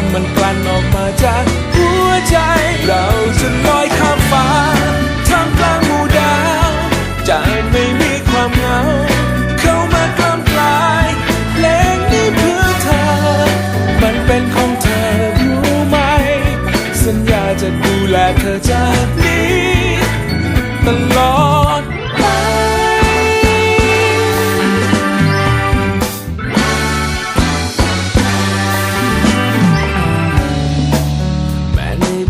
ำมันกลั่นออกมาจากหัวใจ เราจะลอยข้ามฟ้าท่ามกลางหมู่ดาวจะไม่มีความเหงา เข้ามากล้ำกลายเพลงนี้เพื่อเธอ มันเป็นของเธอรู้ไหม สัญญาจะดูแลเธอจา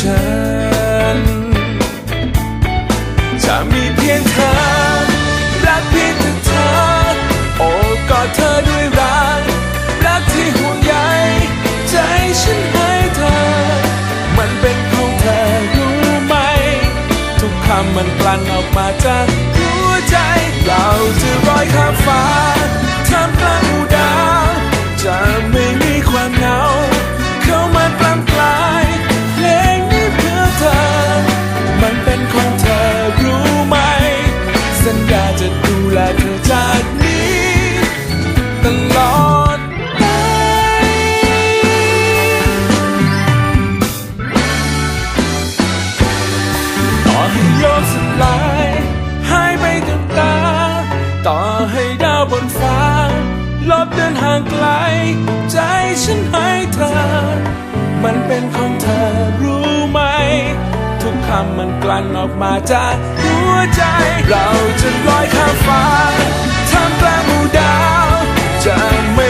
ฉัน จะมีเพียงเธอ รักเพียงแต่เธอ โอ้กอดเธอด้วยรัก รักที่ห่วงใยใจฉันให้เธอ มันเป็นของเธอรู้ไหม ทุกคำมันกลั่นออกมาจากหัวใจ เราจะลอยข้ามฟ้า อให้โลกสลายหายไปกับตา ต่อให้ดาวบนฟ้า ลบเดินห่างไกล ใจฉันให้เธอ มันเป็นของเธอรู้ไหม ทุกคำมันกลั่นออกมาจากหัวใจ เราจะลอยข้ามฟ้าท่ามกลางหมู่ดาว จะไม่